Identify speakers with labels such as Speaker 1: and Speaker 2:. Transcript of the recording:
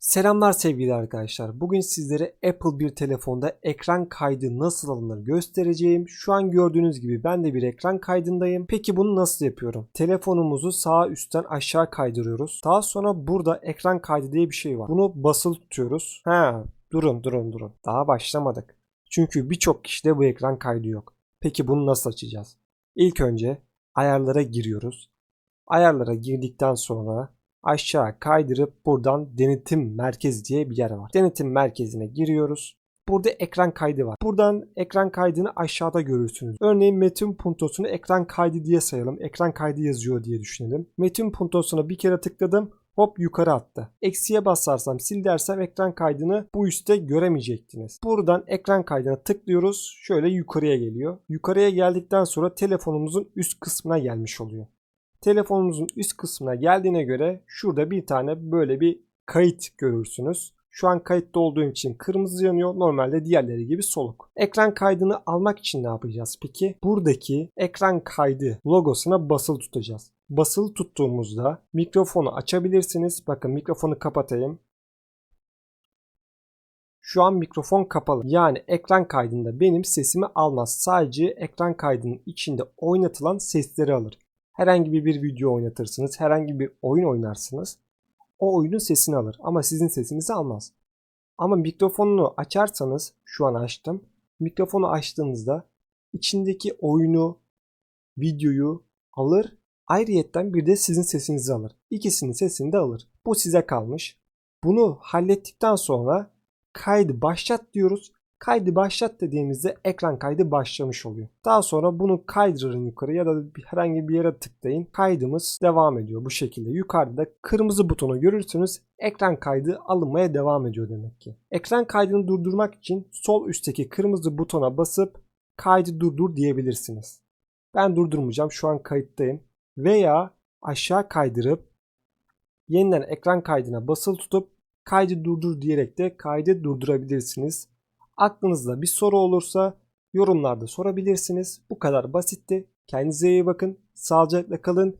Speaker 1: Selamlar sevgili arkadaşlar. Bugün sizlere Apple bir telefonda ekran kaydı nasıl alınır göstereceğim. Şu an gördüğünüz gibi ben de bir ekran kaydındayım. Peki bunu nasıl yapıyorum? Telefonumuzu sağ üstten aşağı kaydırıyoruz. Daha sonra burada ekran kaydı diye bir şey var. Bunu basılı tutuyoruz. Ha, durun durun durun. Daha başlamadık. Çünkü birçok kişide bu ekran kaydı yok. Peki bunu nasıl açacağız? İlk önce ayarlara giriyoruz. Ayarlara girdikten sonra aşağı kaydırıp buradan denetim merkezi diye bir yer var. Denetim merkezine giriyoruz. Burada ekran kaydı var. Buradan ekran kaydını aşağıda görürsünüz. Örneğin metin puntosunu ekran kaydı diye sayalım. Ekran kaydı yazıyor diye düşünelim. Metin puntosuna bir kere tıkladım. Hop yukarı attı. Eksiye basarsam sil dersem ekran kaydını bu üstte göremeyecektiniz. Buradan ekran kaydına tıklıyoruz. Şöyle yukarıya geliyor. Yukarıya geldikten sonra telefonumuzun üst kısmına gelmiş oluyor telefonunuzun üst kısmına geldiğine göre şurada bir tane böyle bir kayıt görürsünüz. Şu an kayıtta olduğum için kırmızı yanıyor. Normalde diğerleri gibi soluk. Ekran kaydını almak için ne yapacağız peki? Buradaki ekran kaydı logosuna basılı tutacağız. Basılı tuttuğumuzda mikrofonu açabilirsiniz. Bakın mikrofonu kapatayım. Şu an mikrofon kapalı. Yani ekran kaydında benim sesimi almaz. Sadece ekran kaydının içinde oynatılan sesleri alır herhangi bir video oynatırsınız, herhangi bir oyun oynarsınız. O oyunun sesini alır ama sizin sesinizi almaz. Ama mikrofonunu açarsanız, şu an açtım. Mikrofonu açtığınızda içindeki oyunu, videoyu alır. Ayrıyetten bir de sizin sesinizi alır. İkisinin sesini de alır. Bu size kalmış. Bunu hallettikten sonra kaydı başlat diyoruz. Kaydı başlat dediğimizde ekran kaydı başlamış oluyor. Daha sonra bunu kaydırın yukarı ya da herhangi bir yere tıklayın. Kaydımız devam ediyor bu şekilde. Yukarıda kırmızı butonu görürsünüz. Ekran kaydı alınmaya devam ediyor demek ki. Ekran kaydını durdurmak için sol üstteki kırmızı butona basıp kaydı durdur diyebilirsiniz. Ben durdurmayacağım. Şu an kayıttayım. Veya aşağı kaydırıp yeniden ekran kaydına basılı tutup kaydı durdur diyerek de kaydı durdurabilirsiniz. Aklınızda bir soru olursa yorumlarda sorabilirsiniz. Bu kadar basitti. Kendinize iyi bakın. Sağlıcakla kalın.